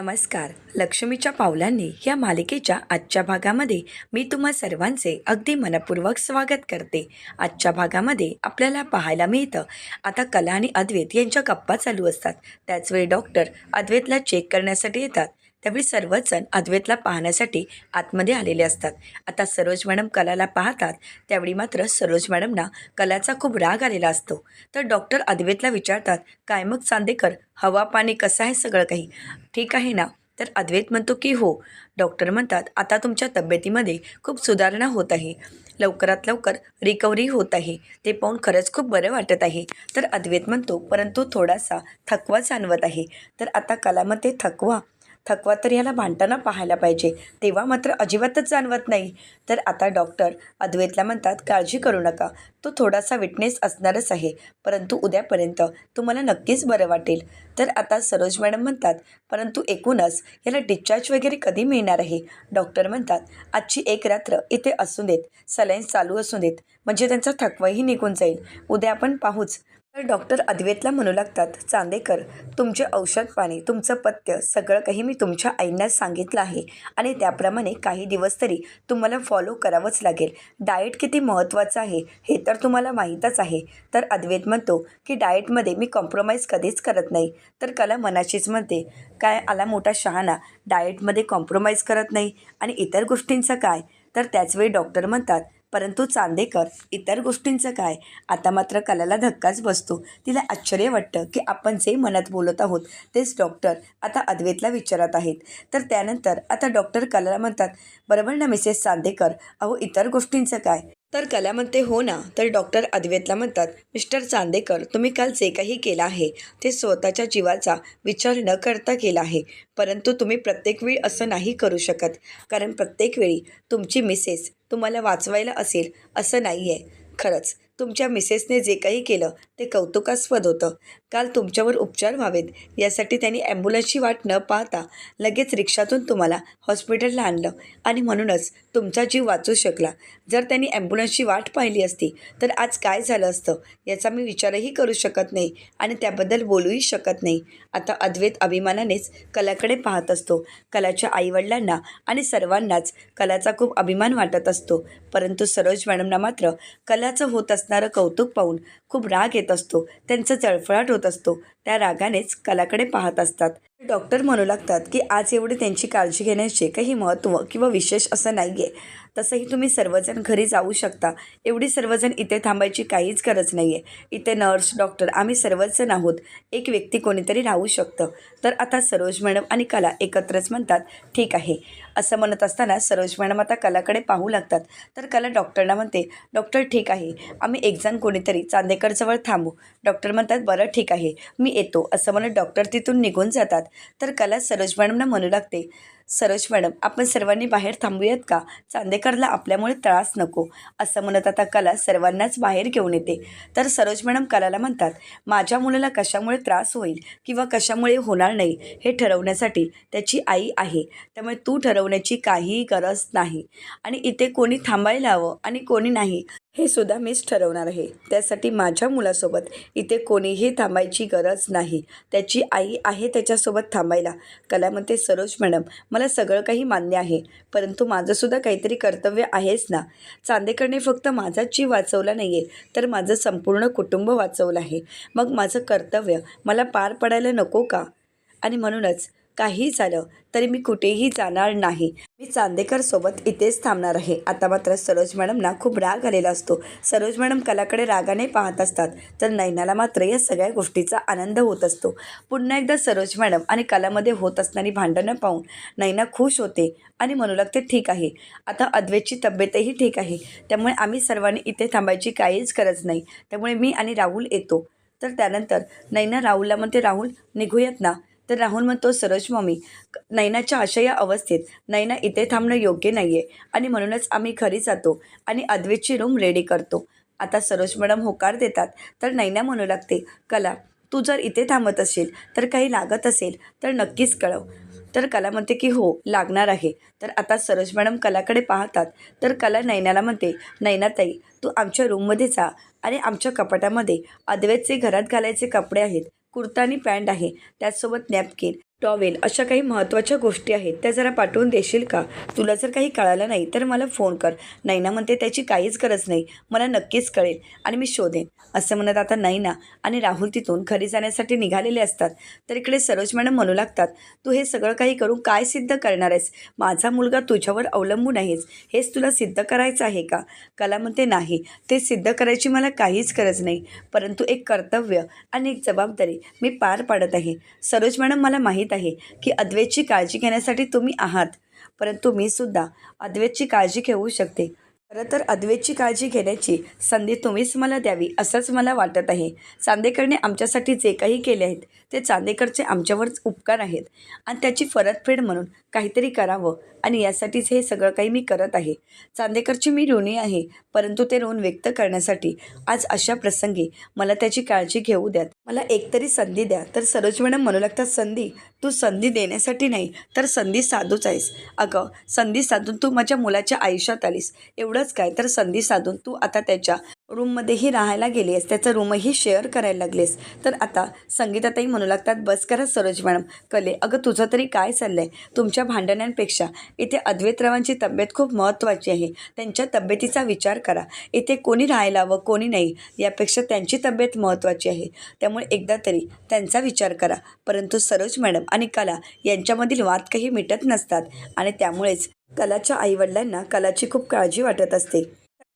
नमस्कार. लक्ष्मीच्या पावलांनी या मालिकेच्या आजच्या भागामध्ये मी तुम्हा सर्वांचे अगदी मनपूर्वक स्वागत करते. आजच्या भागामध्ये आपल्याला पाहायला मिळतं आता कला आणि अद्वैत यांच्या गप्पा चालू असतात. त्याचवेळी डॉक्टर अद्वैतला चेक करण्यासाठी येतात. त्यावेळी सर्वजण अद्वैतला पाहण्यासाठी आतमध्ये आलेले असतात. आता सरोज मॅडम कलाला पाहतात त्यावेळी मात्र सरोज मॅडमना कलाचा खूप राग आलेला असतो. तर डॉक्टर अद्वैतला विचारतात काय मग चांदेकर हवा पाणी कसं आहे सगळं काही? ठीक आहे ना? तर अद्वैत म्हणतो की हो. डॉक्टर म्हणतात आता तुमच्या तब्येतीमध्ये खूप सुधारणा होत आहे. लवकरात लवकर रिकव्हरी होत आहे. ते पाहून खरंच खूप बरं वाटत आहे. तर अद्वैत म्हणतो परंतु थोडासा थकवा जाणवत आहे. तर आता कलामध्ये थकवा थकवा तर ह्याला भांडताना पाहायला पाहिजे. तेव्हा मात्र अजिबातच जाणवत नाही. तर आता डॉक्टर अद्वैतला म्हणतात काळजी करू नका. तो थोडासा विटनेस असणारच आहे. परंतु उद्यापर्यंत तुम्हाला नक्कीच बरं वाटेल. तर आता सरोज मॅडम म्हणतात परंतु एकूणच याला डिस्चार्ज वगैरे कधी मिळणार आहे? डॉक्टर म्हणतात आजची एक रात्र इथे असू देत. सलाईन्स चालू असू देत. म्हणजे त्यांचा थकवाही निघून जाईल. उद्या आपण पाहूच. तर डॉक्टर अद्वेतला म्हणू लागतात चांदेकर तुमचे औषध पाणी तुमचं पथ्य सगळं काही मी तुमच्या आईंना सांगितलं आहे आणि त्याप्रमाणे काही दिवस तरी तुम्हाला फॉलो करावंच लागेल. डाएट किती महत्त्वाचं आहे हे तर तुम्हाला माहीतच आहे. तर अद्वैत म्हणतो की डाएटमध्ये मी कॉम्प्रोमाइज कधीच करत नाही. तर कला मनाशीच म्हणते काय आला मोठा शहाणा डाएटमध्ये कॉम्प्रोमाइज करत नाही आणि इतर गोष्टींचं काय? तर त्याचवेळी डॉक्टर म्हणतात परंतु चांदेकर इतर गोष्टींचं काय? आता मात्र कलाला धक्काच बसतो. तिला आश्चर्य वाटतं की आपण जे मनात बोलत आहोत तेच डॉक्टर आता अद्वैतला विचारत आहेत. तर त्यानंतर आता डॉक्टर कलाला म्हणतात बरोबर ना मिसेस चांदेकर? अहो इतर गोष्टींचं काय? तर कला म्हणते हो ना. तर डॉक्टर अद्वैतला म्हणतात मिस्टर चांदेकर तुम्ही काल जे काही केलं आहे ते स्वतःच्या जीवाचा विचार न करता केला आहे. परंतु तुम्ही प्रत्येक वेळी असं नाही करू शकत. कारण प्रत्येक वेळी तुमची मिसेस तुम्हाला वाचवायला असेल असं नाही आहे खरंच. तुमच्या मिसेसने जे काही केलं ते कौतुकास्पद होतं. काल तुमच्यावर उपचार व्हावेत. यासाठी त्यांनी ॲम्ब्युलन्सची वाट न पाहता लगेच रिक्षातून तुम्हाला हॉस्पिटलला आणलं. आणि म्हणूनच तुमचा जीव वाचू शकला. जर त्यांनी ॲम्ब्युलन्सची वाट पाहिली असती तर आज काय झालं असतं याचा मी विचारही करू शकत नाही आणि त्याबद्दल बोलूही शकत नाही. आता अद्वैत अभिमानानेच कलाकडे पाहत असतो. कलाच्या आईवडिलांना आणि सर्वांनाच कलाचा खूप अभिमान वाटत असतो. परंतु सरोज मॅडमना मात्र कलाचं होत असणारं कौतुक पाहून खूप राग येत असतो. त्यांचं जळफळाट होत असतो. त्या रागानेच कलाकडे पाहत असतात. डॉक्टर म्हणू लागतात की आज एवढी त्यांची काळजी घेण्याचे काही महत्त्व किंवा विशेष असं नाही आहे तसंही तुम्ही सर्वजण घरी जाऊ शकता. एवढी सर्वजण इथे थांबायची काहीच गरज नाही आहे इथे नर्स डॉक्टर आम्ही सर्वजण आहोत. एक व्यक्ती कोणीतरी राहू शकतं. तर आता सरोज मॅडम आणि कला एकत्रच म्हणतात ठीक आहे. असं म्हणत असताना सरोज मॅडम आता कलाकडे पाहू लागतात. तर कला डॉक्टरना म्हणते डॉक्टर ठीक आहे. आम्ही एक जण कोणीतरी चांदेकरजवळ थांबू. डॉक्टर म्हणतात बरं ठीक आहे. मी येतो. असं म्हणत डॉक्टर तिथून निघून जातात. तर कला सरोज मॅडमना म्हणू लागते सरोज मॅडम आपण सर्वांनी बाहेर थांबूयात का? चांदेकरला आपल्यामुळे त्रास नको असं म्हणत आता कला सर्वांनाच बाहेर घेऊन येते. तर सरोज मॅडम कलाला म्हणतात माझ्या मुलाला कशामुळे त्रास होईल किंवा कशामुळे होणार नाही हे ठरवण्यासाठी त्याची आई आहे. त्यामुळे तू ठरवण्याची काहीही गरज नाही. आणि इथे कोणी थांबायला हवं आणि कोणी नाही. हे सुद्धा मीच ठरवणार आहे. त्यासाठी माझ्या मुलासोबत इथे कोणीही थांबायची गरज नाही. त्याची आई आहे त्याच्यासोबत थांबायला. कला म्हणते सरोज मॅडम मला सगळं काही मान्य आहे परंतु माझंसुद्धा काहीतरी कर्तव्य आहेच ना. चांदेकरने फक्त माझाच जीव वाचवला नाही आहे तर माझं संपूर्ण कुटुंब वाचवलं आहे. मग माझं कर्तव्य मला पार पडायला नको का? आणि म्हणूनच काही झालं तरी मी कुठेही जाणार नाही. मी चांदेकर सोबत इथेच थांबणार आहे. आता मात्र सरोज मॅडमना खूप राग आलेला असतो. सरोज मॅडम कलाकडे रागाने पाहत असतात. तर नैनाला मात्र या सगळ्या गोष्टीचा आनंद होत असतो. पुन्हा एकदा सरोज मॅडम आणि कलामध्ये होत असणारी भांडणं पाहून नैना खुश होते आणि म्हणू लागते ठीक आहे. आता अद्वैतची तब्येतही ठीक आहे. त्यामुळे आम्ही सर्वांनी इथे थांबायची काहीच गरज नाही. त्यामुळे मी आणि राहुल येतो. तर त्यानंतर नैना राहुलला म्हणते राहुल निघूयात ना? तर राहुल म्हणतो सरोज मम्मी नैनाच्या अशा या अवस्थेत नैना इथे थांबणं योग्य नाही आहे आणि म्हणूनच आम्ही घरी जातो आणि अद्वैतची रूम रेडी करतो. आता सरोज मॅडम होकार देतात तर नैना म्हणू लागते कला तू जर इथे थांबत असेल तर काही लागत असेल तर नक्कीच कळव. तर कला म्हणते की हो लागणार आहे. तर आता सरोज मॅडम कलाकडे पाहतात तर कला नैनाला म्हणते नैनाताई तू आमच्या रूममध्ये जा आणि आमच्या कपाटामध्ये अद्वैतचे घरात घालायचे कपडे आहेत कुर्ता आणि पॅन्ट आहे. त्याचसोबत नॅपकिन. टॉवेल अशा काही महत्त्वाच्या गोष्टी आहेत त्या जरा पाठवून देशील का? तुला जर काही कळालं नाही तर मला फोन कर. नैना म्हणते त्याची काहीच गरज नाही. मला नक्कीच कळेल आणि मी शोधेन. असं म्हणत आता नैना आणि राहुल तिथून घरी जाण्यासाठी निघालेले असतात. तर इकडे सरोज मॅडम म्हणू लागतात तू हे सगळं काही करून काय सिद्ध करणार आहेस? माझा मुलगा तुझ्यावर अवलंबून आहेस. हेच तुला सिद्ध करायचं आहे का? कला म्हणते नाही. ते सिद्ध करायची मला काहीच गरज नाही. परंतु एक कर्तव्य आणि एक जबाबदारी मी पार पाडत आहे. सरोज मॅडम मला माहीत आहे की अद्वैतची काळजी घेण्यासाठी तुम्ही आहात. परंतु मी सुद्धा अद्वैतची काळजी घेऊ शकते. खरं तर अद्वैतची काळजी घेण्याची संधी तुम्हीच मला द्यावी असंच मला वाटत आहे. चांदेकरने आमच्यासाठी जे काही केले आहेत ते चांदेकरचे आमच्यावरच उपकार आहेत. आणि त्याची परतफेड म्हणून काहीतरी करावं आणि यासाठीच हे सगळं काही मी करत आहे. चांदेकरची मी ऋणी आहे परंतु ते ऋण व्यक्त करण्यासाठी आज अशा प्रसंगी मला त्याची काळजी घेऊ द्यात मला एकतरी संधी द्या. तर सरोज मॅडम म्हणू लागतात संधी? तू संधी देण्यासाठी नाही तर संधी साधूच आहेस. अगं संधी साधून तू माझ्या मुलाच्या आयुष्यात आलीस. एवढं एवढंच काय? तर संधी साधून तू आता त्याच्या रूममध्येही राहायला गेली आहेस त्याचं रूमही शेअर करायला लागलेस तर आता संगीताताई म्हणू लागतात बस करा सरोज मॅडम कले. अगं तुझं तरी काय चाललं आहे तुमच्या भांडण्यांपेक्षा इथे अद्वैतरावांची तब्येत खूप महत्त्वाची आहे. त्यांच्या तब्येतीचा विचार करा. इथे कोणी राहायला व कोणी नाही यापेक्षा त्यांची तब्येत महत्त्वाची आहे. त्यामुळे एकदा तरी त्यांचा विचार करा. परंतु सरोज मॅडम आणि कला यांच्यामधील वाद काही मिटत नसतात आणि त्यामुळेच कलाच्या आईवडिलांना कलाची खूप काळजी वाटत असते.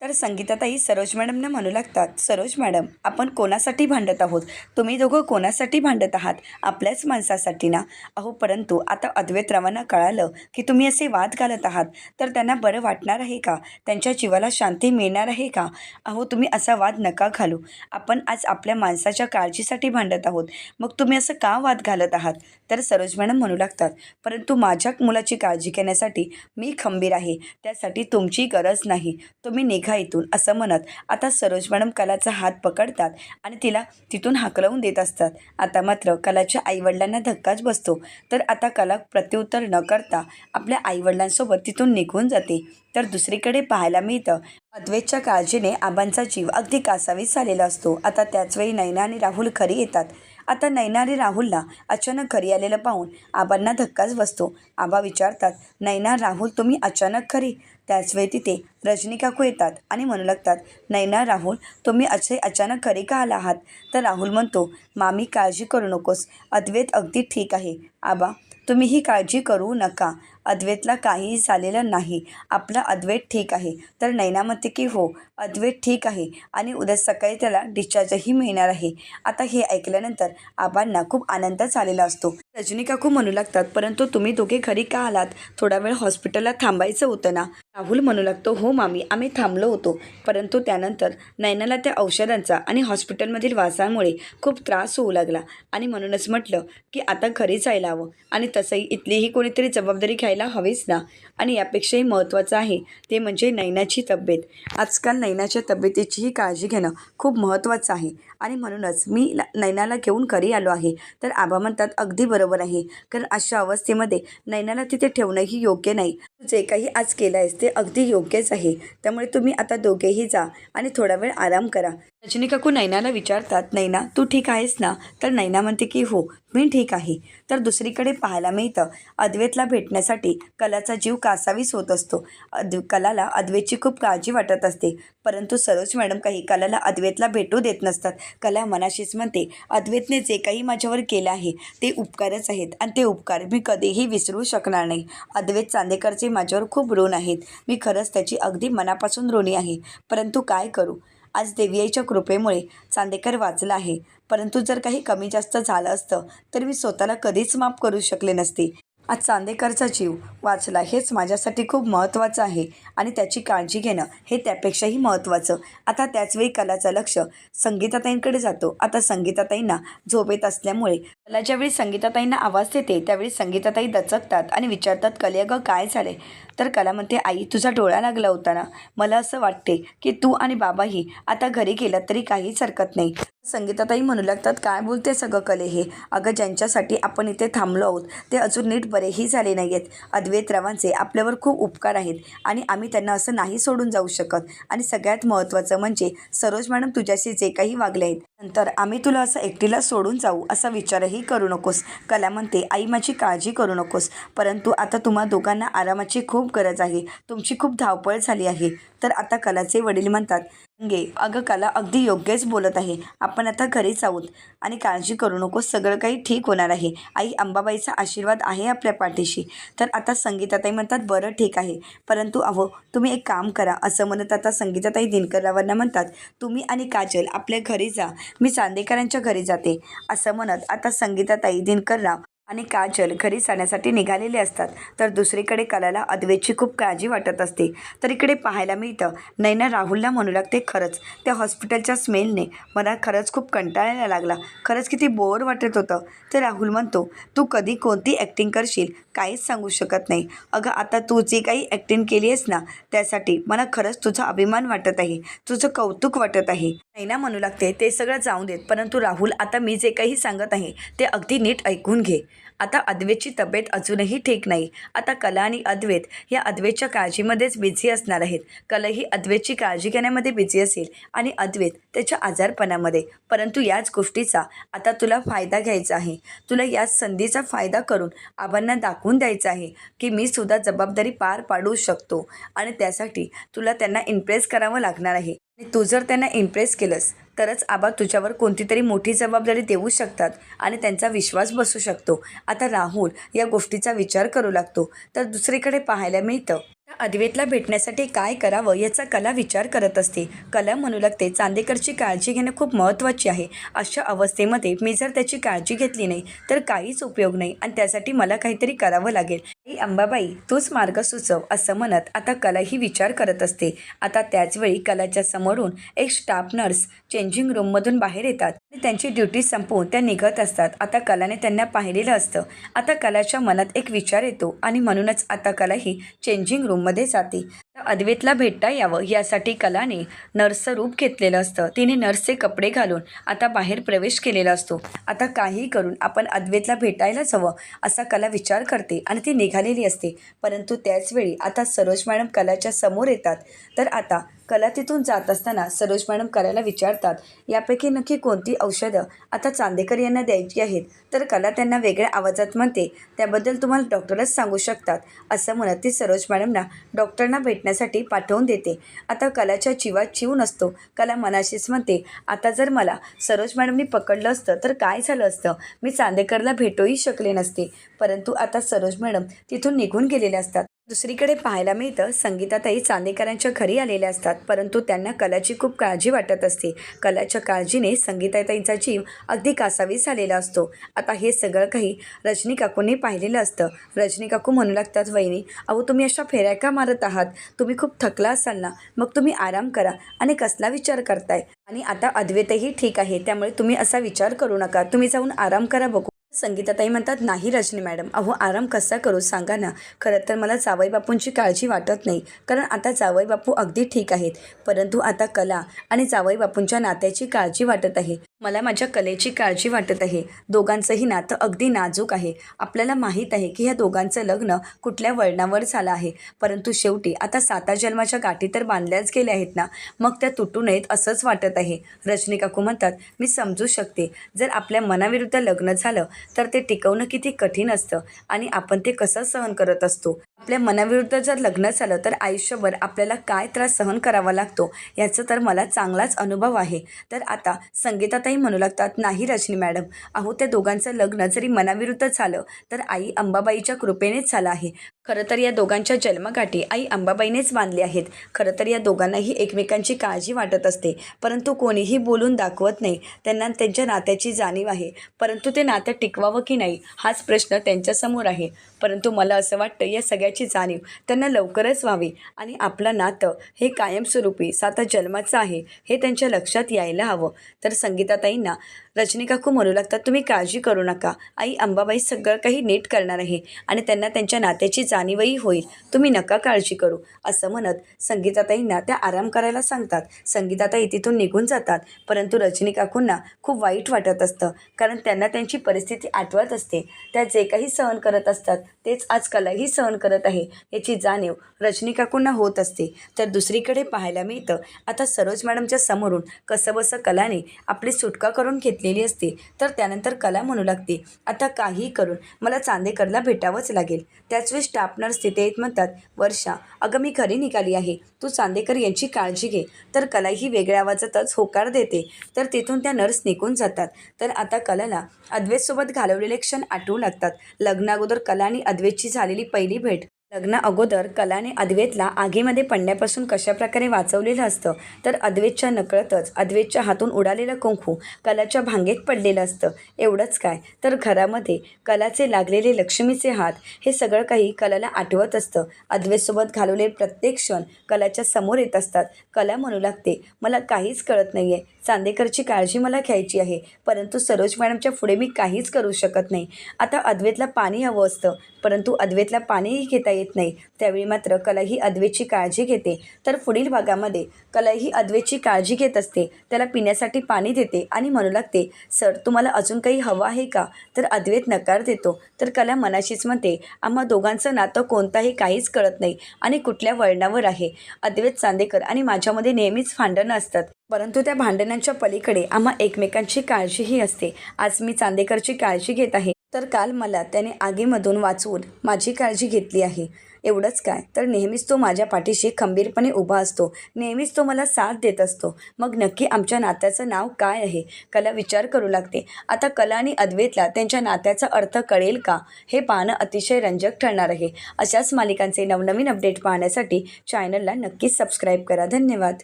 तर संगीताताई सरोज मॅडमना म्हणू लागतात सरोज मॅडम आपण कोणासाठी भांडत आहोत? तुम्ही दोघं कोणासाठी भांडत आहात? आपल्याच माणसासाठी ना. अहो परंतु आता अद्वैतरावांना कळालं की तुम्ही असे वाद घालत आहात. तर त्यांना बरं वाटणार आहे का? त्यांच्या जीवाला शांती मिळणार आहे का? अहो तुम्ही असा वाद नका घालू. आपण आज आपल्या माणसाच्या काळजीसाठी भांडत आहोत. मग तुम्ही असं का वाद घालत आहात? तर सरोज मॅडम म्हणू लागतात परंतु माझ्या मुलाची काळजी घेण्यासाठी मी खंबीर आहे. त्यासाठी तुमची गरज नाही. तुम्ही निघ इथून असं म्हणत आता सरोज मॅडम कलाचा हात पकडतात आणि तिला तिथून हाकलवून देत असतात. आता मात्र कलाच्या आईवडिलांना धक्काच बसतो. तर आता कला प्रत्युत्तर न करता आपल्या आईवडिलांसोबत तिथून निघून जाते. तर दुसरीकडे पाहायला मिळतं अद्वैतच्या काळजीने आबांचा जीव अगदी कासावीस झालेला असतो. आता त्याचवेळी नैना आणि राहुल खरी येतात. आता नैना आणि राहुलला अचानक घरी आलेलं पाहून आबांना धक्काच बसतो. आबा विचारतात नैना राहुल तुम्ही अचानक घरी? त्याचवेळी तिथे रजनी काकू येतात आणि म्हणू लागतात नैना राहुल तुम्ही असे अचानक घरी का आला आहात? तर राहुल म्हणतो मामी काळजी करू नकोस. अद्वैत अगदी ठीक आहे. आबा तुम्ही ही काळजी करू नका. अद्वैतला काहीही झालेलं नाही. आपला अद्वैत ठीक आहे. तर नैना म्हणते की हो अद्वैत ठीक आहे आणि उद्या सकाळी त्याला डिस्चार्जही मिळणार आहे. आता हे ऐकल्यानंतर आबांना खूप आनंद झालेला असतो. रजनी काकू म्हणू लागतात परंतु तुम्ही दोघे घरी का आलात? थोडा वेळ हॉस्पिटलला थांबायचं होतं ना? राहुल म्हणू लागतो हो मामी आम्ही थांबलो होतो. परंतु त्यानंतर नैनाला त्या औषधांचा आणि हॉस्पिटलमधील वासामुळे खूप त्रास होऊ लागला आणि म्हणूनच म्हटलं की आता घरी जायला हवं. आणि तसंही इथलीही कोणीतरी जबाबदारी घ्यायला हवीच ना. आणि यापेक्षाही महत्त्वाचं आहे ते म्हणजे नैनाची तब्येत. आजकाल नैनाच्या तब्येतीचीही काळजी घेणं खूप महत्त्वाचं आहे. आणि म्हणूनच मी नैनाला घेऊन घरी आलो आहे. तर आबा म्हणतात अगदी बरोबर आहे. कारण अशा अवस्थेमध्ये नैनाला तिथे ठेवणंही योग्य नाही. जे काही आज केलं आहेस ते अगदी योग्यच आहे. त्यामुळे तुम्ही आता दोघेही जा आणि थोडा वेळ आराम करा. रजनी काकू नैनाला विचारतात नैना तू ठीक आहेस ना? तर नैना म्हणते की हो मी ठीक आहे. तर दुसरीकडे पाहायला मिळतं अद्वैतला भेटण्यासाठी कलाचा जीव कासावीस होत असतो. अद्व कलाला अद्वैतची खूप काळजी वाटत असते. परंतु सरोज मॅडम काही कलाला अद्वैतला भेटू देत नसतात. कला मनाशीच म्हणते. अद्वैतने जे काही माझ्यावर केलं आहे ते उपकारच आहेत. आणि ते उपकार मी कधीही विसरू शकणार नाही. अद्वैत चांदेकरचे माझ्यावर खूप ऋण आहेत. मी खरंच त्याची अगदी मनापासून ऋणी आहे. परंतु काय करू? आज देवीआईच्या कृपेमुळे चांदेकर वाचला आहे. परंतु जर काही कमी जास्त झालं असतं तर मी स्वतःला कधीच माफ करू शकले नसते. आज चांदेकरचा जीव. वाचला हेच माझ्यासाठी खूप महत्त्वाचं आहे आणि त्याची काळजी घेणं हे त्यापेक्षाही महत्त्वाचं. आता त्याचवेळी कलाचं लक्ष संगीताताईंकडे जातो. आता संगीताताईंना झोपेत असल्यामुळे कला ज्यावेळी संगीताताईंना आवाज देते त्यावेळी संगीताताई दचकतात आणि विचारतात कले अगं काय झाले तर कला म्हणते आई तुझा डोळा लागला होता ना. मला असं वाटते की तू आणि बाबाही आता घरी गेलात तरी काहीच हरकत नाही. संगीताताई म्हणू लागतात काय बोलते सगळं कले हे? अगं ज्यांच्यासाठी आपण इथे थांबलो आहोत ते अजून नीट बरेही झाले नाही आहेत अद्वैतरावांचे आपल्यावर खूप उपकार आहेत आणि आम्ही त्यांना असं नाही सोडून जाऊ शकत. आणि सगळ्यात महत्त्वाचं म्हणजे सरोज मॅडम तुझ्याशी जे काही वागले आहेत नंतर आम्ही तुला असं एकटीला सोडून जाऊ असा विचारही करू नकोस. कला म्हणते आई माझी काळजी करू नकोस. परंतु आता तुम्हा दोघांना आरामाची खूप गरज आहे. तुमची खूप धावपळ झाली आहे. तर आता कलाचे वडील म्हणतात गे अगं कला अगदी योग्यच बोलत आहे. आपण आता घरीच आहोत आणि काळजी करू नको सगळं काही ठीक होणार आहे. आई अंबाबाईचा आशीर्वाद आहे आपल्या पाठीशी. तर आता संगीताताई म्हणतात बरं ठीक आहे. परंतु अहो तुम्ही एक काम करा. असं म्हणत आता संगीताताई दिनकररावांना म्हणतात तुम्ही आणि काजल आपल्या घरी जा. मी चांदेकरांच्या घरी जाते असं म्हणत आता संगीताताई दिनकरराव आणि काजल घरी जाण्यासाठी निघालेले असतात. तर दुसरीकडे कलाला अद्वेची खूप काळजी वाटत असते. तर इकडे पाहायला मिळतं नैना राहुलला म्हणू लागते खरंच. त्या हॉस्पिटलच्या स्मेलने मला खरंच खूप कंटाळायला लागला. खरंच किती बोर वाटत होतं. तर राहुल म्हणतो तू कधी कोणती ॲक्टिंग करशील? काहीच सांगू शकत नाही. अगं आता तू जी काही ॲक्टिंग केली आहेस ना त्यासाठी मला खरंच तुझा अभिमान वाटत आहे. तुझं कौतुक वाटत आहे. नैना म्हणू लागते ते सगळं जाऊ देत परंतु राहुल आता मी जे काही सांगत आहे ते अगदी नीट ऐकून घे. आता अद्वेची तब्येत अजूनही ठीक नाही. आता कला आणि अद्वैत या अद्वैतच्या काळजीमध्येच बिझी असणार आहेत. कला ही अद्वैतची काळजी घेण्यामध्ये बिझी असेल आणि अद्वैत त्याच्या आजारपणामध्ये. परंतु याच गोष्टीचा आता तुला फायदा घ्यायचा आहे. तुला याच संधीचा फायदा करून आबांना दाखवून द्यायचा आहे की मी सुद्धा जबाबदारी पार पाडू शकतो आणि त्यासाठी तुला त्यांना इम्प्रेस करावं लागणार आहे. आणि तू जर त्यांना इम्प्रेस केलंस तरच आबा तुझ्यावर कोणती तरी मोठी जबाबदारी देऊ शकतात आणि त्यांचा विश्वास बसू शकतो. आता राहुल या गोष्टीचा विचार करू लागतो. तर दुसरीकडे पाहायला मिळतं. अद्वेतला भेटण्यासाठी काय करावं याचा कला विचार करत असते. कला म्हणू लागते चांदेकरची काळजी घेणं खूप महत्त्वाची आहे. अशा अवस्थेमध्ये मी जर त्याची काळजी घेतली नाही तर काहीच उपयोग नाही आणि त्यासाठी मला काहीतरी करावं लागेल. आई अंबाबाई तूच मार्ग सुचव असं म्हणत आता कलाही विचार करत असते. आता त्याचवेळी कलाच्या समोरून एक स्टाफ नर्स चेंजिंग रूममधून बाहेर येतात. आणि त्यांची ड्युटी संपवून त्या निघत असतात. आता कलाने त्यांना पाहिलेलं असतं. आता कलाच्या मनात एक विचार येतो आणि म्हणूनच आता कला ही चेंजिंग रूममध्ये जाते. अद्वेतला भेटता यावं यासाठी कलाने नर्सचं रूप घेतलेलं असतं. तिने नर्सचे कपडे घालून आता बाहेर प्रवेश केलेला असतो. आता काही करून आपण अद्वेतला भेटायलाच हवं असा कला विचार करते आणि ती निघालेली असते. परंतु त्याचवेळी आता सरोज मॅडम कलाच्या समोर येतात. तर आता कला तिथून जात असताना सरोज मॅडम कलाला विचारतात यापैकी नक्की कोणती औषधं आता चांदेकर यांना द्यायची आहेत तर कला त्यांना वेगळ्या आवाजात म्हणते त्याबद्दल तुम्हाला डॉक्टरच सांगू शकतात असं म्हणत ती सरोज मॅडमना डॉक्टरना भेटण्यासाठी पाठवून देते. आता कलाच्या जीवात जीव नसतो. कला मनाशीच म्हणते आता जर मला सरोज मॅडमनी पकडलं असतं तर काय झालं असतं? मी चांदेकरला भेटूही शकले नसते. परंतु आता सरोज मॅडम तिथून निघून गेलेल्या असतात. दुसरीकडे पाहायला मिळतं संगीताताई चांदेकरांच्या घरी आलेल्या असतात परंतु त्यांना कलाची खूप काळजी वाटत असते. कलाच्या काळजीने संगीताताईंचा जीव अगदी कासावी झालेला असतो. आता हे सगळं काही रजनी काकूंनी पाहिलेलं असतं. रजनी काकू म्हणू लागतात वहिनी अहो तुम्ही अशा फेऱ्या का मारत आहात? तुम्ही खूप थकला असाल ना? मग तुम्ही आराम करा आणि कसला विचार करताय? आणि आता अद्वैतही ठीक आहे त्यामुळे तुम्ही असा विचार करू नका. तुम्ही जाऊन आराम करा बघू. संगीताताई म्हणतात नाही रजनी मॅडम अहो आराम कसा करू सांगा ना. खरं तर मला जावई बापूंची काळजी वाटत नाही. कारण आता जावई बापू अगदी ठीक आहेत. परंतु आता कला आणि जावई बापूंच्या नात्याची काळजी वाटत आहे. मला माझ्या कलेची काळजी वाटत आहे. दोघांचंही नातं अगदी नाजूक आहे. आपल्याला माहीत आहे की ह्या दोघांचं लग्न कुठल्या वळणावर झालं आहे. परंतु शेवटी आता साता जन्माच्या गाठी तर बांधल्याच गेल्या आहेत ना? मग त्या तुटू नयेत असंच वाटत आहे. रजनी काकू म्हणतात मी समजू शकते. जर आपल्या मनाविरुद्ध लग्न झालं तर ते टिकवणं किती कठीण असतं आणि आपण ते कसं सहन करत असतो? आपल्या मनाविरुद्ध जर लग्न झालं तर आयुष्यभर आपल्याला काय त्रास सहन करावा लागतो याचं तर मला चांगलाच अनुभव आहे. तर आता संगीताताई म्हणू लागतात नाही रजनी मॅडम अहो त्या दोघांचं लग्न जरी मनाविरुद्ध झालं तर आई अंबाबाईच्या कृपेनेच झालं आहे. खरं तर या दोघांच्या जन्मगाठी आई अंबाबाईनेच बांधली आहेत. खरं तर या दोघांनाही एकमेकांची काळजी वाटत असते. परंतु कोणीही बोलून दाखवत नाही. त्यांना त्यांच्या नात्याची जाणीव आहे. परंतु ते नातं टिकवावं की नाही हाच प्रश्न त्यांच्यासमोर आहे. परंतु मला असं वाटतं या सगळ्याची जाणीव त्यांना लवकरच व्हावी. आणि आपलं नातं हे कायमस्वरूपी साता जन्माचं आहे हे त्यांच्या लक्षात यायला हवं. तर संगीताताईंना रजनी काकू म्हणू लागतात तुम्ही काळजी करू नका. आई अंबाबाई सगळं काही नीट करणार आहे आणि त्यांना त्यांच्या नात्याची जाणीवही होईल. तुम्ही नका काळजी करू. असं म्हणत संगीताताईंना त्या आराम करायला सांगतात. संगीताताई तिथून निघून जातात. परंतु रजनी काकूंना खूप वाईट वाटत असतं कारण त्यांना त्यांची परिस्थिती आठवत असते. त्या जे काही सहन करत असतात तेच आज कलाही सहन करत आहे याची जाणीव रजनी काकूंना होत असते. तर दुसरीकडे पाहायला मिळतं आता सरोज मॅडमच्या समोरून कसंबसं कलाने आपली सुटका करून घेतली. घेतलेली असते तर त्यानंतर कला म्हणू लागते. आता काही करून मला चांदेकरला भेटावंच लागेल. त्याच वेळेस स्टाफ नर्स तिथे येत म्हणतात वर्षा अगं मी घरी निघाली आहे. तू चांदेकर यांची काळजी घे. तर कला ही वेगळ्या आवाजातच होकार देते. तर तिथून त्या नर्स निघून जातात. तर आता कलाला अद्वैतसोबत घालवलेले क्षण आठवू लागतात. लग्नागोदर कला आणि अद्वैतची झालेली पहिली भेट. लग्ना अगोदर कलाने अद्वैतला आगीमध्ये पडण्यापासून कशाप्रकारे वाचवलेलं असतं तर अद्वैतच्या नकळतच अद्वैतच्या हातून उडालेलं कुंकू कलाच्या भांगेत पडलेलं असतं. एवढंच काय? तर घरामध्ये कलाचे लागलेले लक्ष्मीचे हात हे सगळं काही कलाला आठवत असतं. अद्वैतसोबत घालवलेले प्रत्येक क्षण कलाच्या समोर येत असतात. कला म्हणू लागते मला काहीच कळत नाही आहे चांदेकरची काळजी मला घ्यायची आहे परंतु सरोज मॅडमच्या पुढे मी काहीच करू शकत नाही. आता अद्वैतला पाणी हवं असतं परंतु अद्वैतला पाणीही घेता येत नाही. त्यावेळी मात्र कला ही काळजी घेते. तर पुढील भागामध्ये कला ही काळजी घेत असते. त्याला पिण्यासाठी पाणी देते आणि म्हणू लागते सर तुम्हाला अजून काही हवं आहे का? तर अद्वैत नकार देतो. तर कला मनाशीच म्हणते आम्हा दोघांचं नातं कोणताही काहीच कळत नाही आणि कुठल्या वळणावर आहे. अद्वैत चांदेकर आणि माझ्यामध्ये नेहमीच भांडणं असतात. परंतु त्या भांडणांच्या पलीकडे आम्हा एकमेकांची काळजीही असते. आज मी चांदेकरची काळजी घेत आहे. तर काल मला त्याने आगीमधून वाचवून माझी काळजी घेतली आहे. एवढंच काय? तर नेहमीच तो माझ्या पाठीशी खंबीरपणे उभा असतो. नेहमीच तो मला साथ देत असतो. मग नक्की आमच्या नात्याचं नाव काय आहे? कला विचार करू लागते. आता कला आणि अद्वैतला त्यांच्या नात्याचा अर्थ कळेल का? हे पाहणं अतिशय रंजक ठरणार आहे. अशाच मालिकांचे नवनवीन अपडेट पाहण्यासाठी चॅनलला नक्कीच सबस्क्राईब करा. धन्यवाद.